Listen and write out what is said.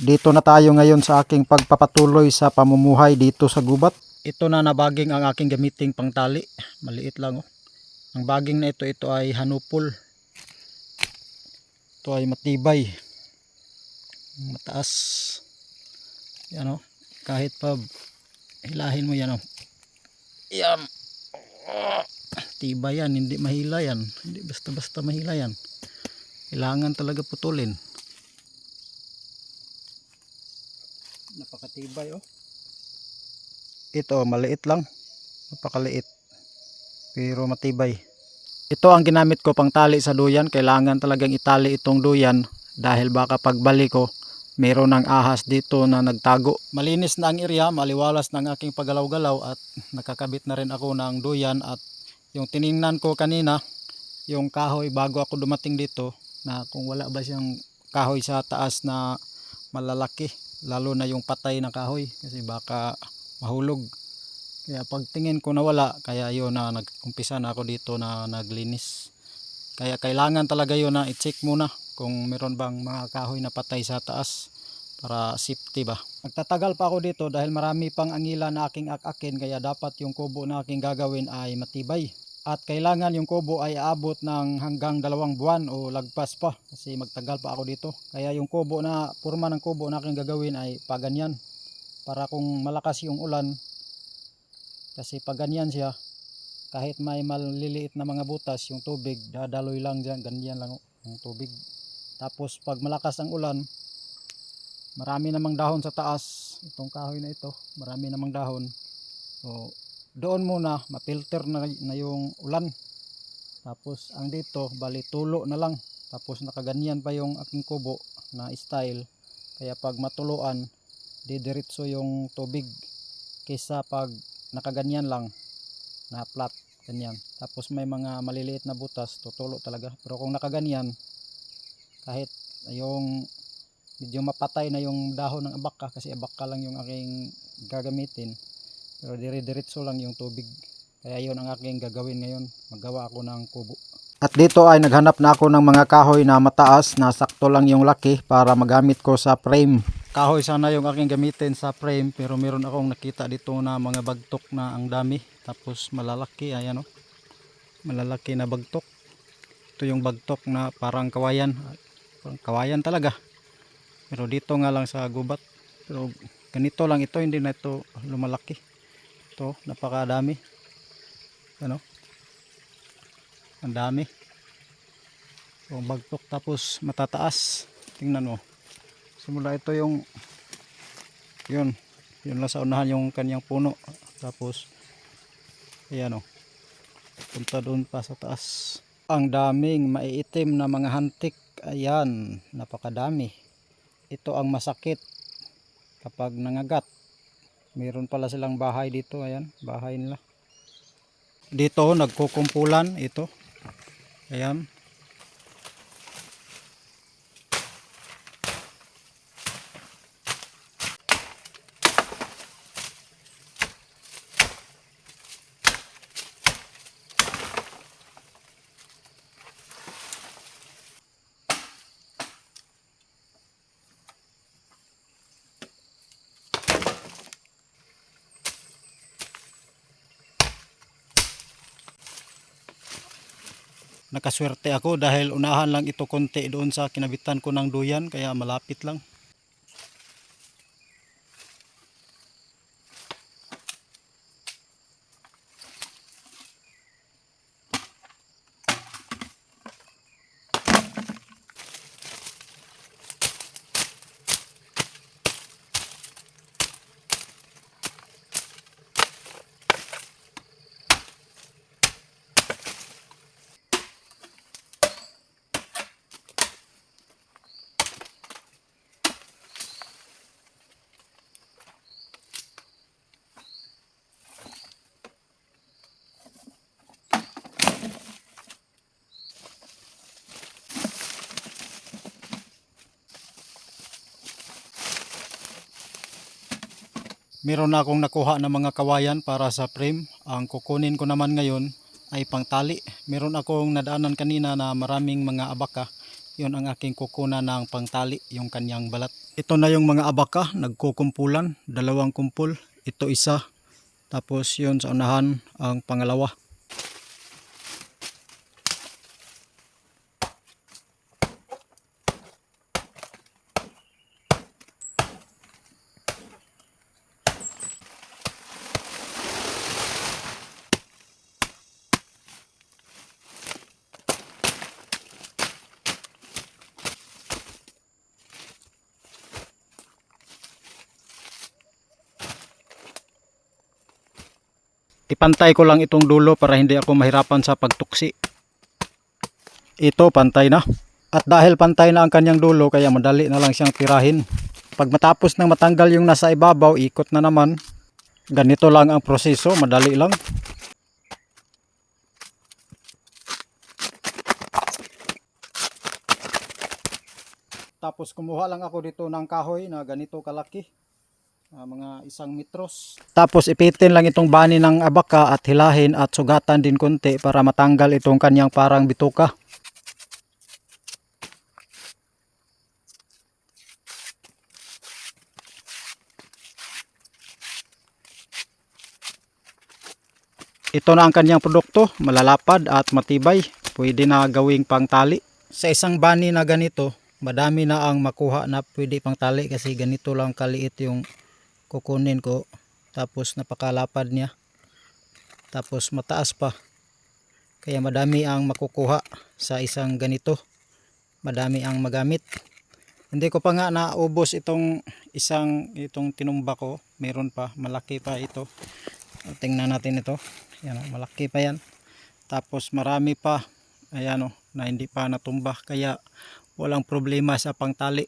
Dito na tayo ngayon sa aking pagpapatuloy sa pamumuhay dito sa gubat. Ito na nabaging ang aking gamiting pangtali. Maliit lang oh. Ang baging na ito, ito ay hanupol. Ito ay matibay. Mataas. Yan oh. Kahit pa hilahin mo yan oh. Yan. Tibay yan, hindi mahila yan. Hindi basta-basta mahila yan. Kailangan talaga putulin. Napakatibay oh. Ito maliit lang. Napakaliit. Pero matibay. Ito ang ginamit ko pang tali sa duyan. Kailangan talagang itali itong duyan dahil baka pagbalik ko meron ng ahas dito na nagtago. Malinis na ang area, maliwalas ang aking paggalaw-galaw at nakakabit na rin ako ng duyan at yung tiningnan ko kanina, yung kahoy bago ako dumating dito na kung wala ba siyang kahoy sa taas na malalaki lalo na yung patay na kahoy kasi baka mahulog. Kaya pagtingin ko na wala kaya yun na nagkumpisa na ako dito na naglinis. Kaya kailangan talaga yun na i-check muna kung meron bang mga kahoy na patay sa taas para safety ba. Magtatagal pa ako dito dahil marami pang angila na aking akakin kaya dapat yung kubo na aking gagawin ay matibay at kailangan yung kubo ay aabot ng hanggang dalawang buwan o lagpas pa kasi magtagal pa ako dito. Kaya yung kubo na purma ng kubo na aking gagawin ay paganyan. Para kung malakas yung ulan kasi pag ganyan siya kahit may maliliit na mga butas yung tubig dadaloy lang dyan ganyan lang yung tubig. Tapos pag malakas ang ulan marami namang dahon sa taas itong kahoy na ito marami namang dahon. So doon muna mapilter na, na yung ulan. Tapos ang dito bali tulo na lang. Tapos nakaganyan pa yung aking kubo na style. Kaya pag matuluan didiretso yung tubig kaysa pag nakaganyan lang na flat ganyan. Tapos may mga maliliit na butas tutulo talaga. Pero kung nakaganyan kahit yung medyo mapatay na yung dahon ng abaka kasi abaka lang yung aking gagamitin pero dire-diretso lang yung tubig. Kaya yun ang aking gagawin ngayon. Maggawa ako ng kubo. At dito ay naghanap na ako ng mga kahoy na mataas na sakto lang yung laki para magamit ko sa frame. Kahoy sana yung aking gamitin sa frame pero meron akong nakita dito na mga bagtok na ang dami. Tapos malalaki ayan o. Malalaki na bagtok. Ito yung bagtok na parang kawayan. Parang kawayan talaga. Pero dito nga lang sa gubat. Pero ganito lang ito hindi na ito lumalaki ito napakadami ano? Ang dami. So, bagtok tapos matataas. Tingnan mo. Simula ito yung yun. Yun lang sa unahan yung kanyang puno. Tapos ayan o. Punta doon pa sa taas. Ang daming maiitim na mga hantik. Ayan napakadami. Ito ang masakit kapag nangagat meron pala silang bahay dito ayan bahay nila. Dito nagkukumpulan ito. Ayan nakaswerte ako dahil unahan lang ito konti doon sa kinabitan ko ng duyan kaya malapit lang meron na akong nakuha ng mga kawayan para sa frame. Ang kukunin ko naman ngayon ay pangtali. Meron akong nadaanan kanina na maraming mga abaka. Yun ang aking kukunan ng pangtali, yung kanyang balat. Ito na yung mga abaka, nagkukumpulan, dalawang kumpul. Ito isa, tapos yun sa unahan ang pangalawa. Ipantay ko lang itong dulo para hindi ako mahirapan sa pagtuksi. Ito pantay na. At dahil pantay na ang kanyang dulo kaya madali na lang siyang tirahin. Pag matapos nang matanggal yung nasa ibabaw, ikot na naman. Ganito lang ang proseso, madali lang. Tapos kumuha lang ako dito ng kahoy na ganito kalaki. Ah, mga isang metros. Tapos ipitin lang itong bani ng abaka at hilahin at sugatan din konti para matanggal itong kanyang parang bituka. Ito na ang kanyang produkto, malalapad at matibay. Pwede na gawing pangtali. Sa isang bani na ganito, madami na ang makuha na pwede pang tali kasi ganito lang kaliit yung kukunin ko. Tapos napakalapad niya. Tapos mataas pa. Kaya madami ang makukuha sa isang ganito. Madami ang magamit. Hindi ko pa nga naubos itong isang itong tinumba ko. Meron pa, malaki pa ito. Tingnan natin ito. Yan, oh, malaki pa yan. Tapos marami pa. Ayan o, na hindi pa natumba. Kaya walang problema sa pangtali.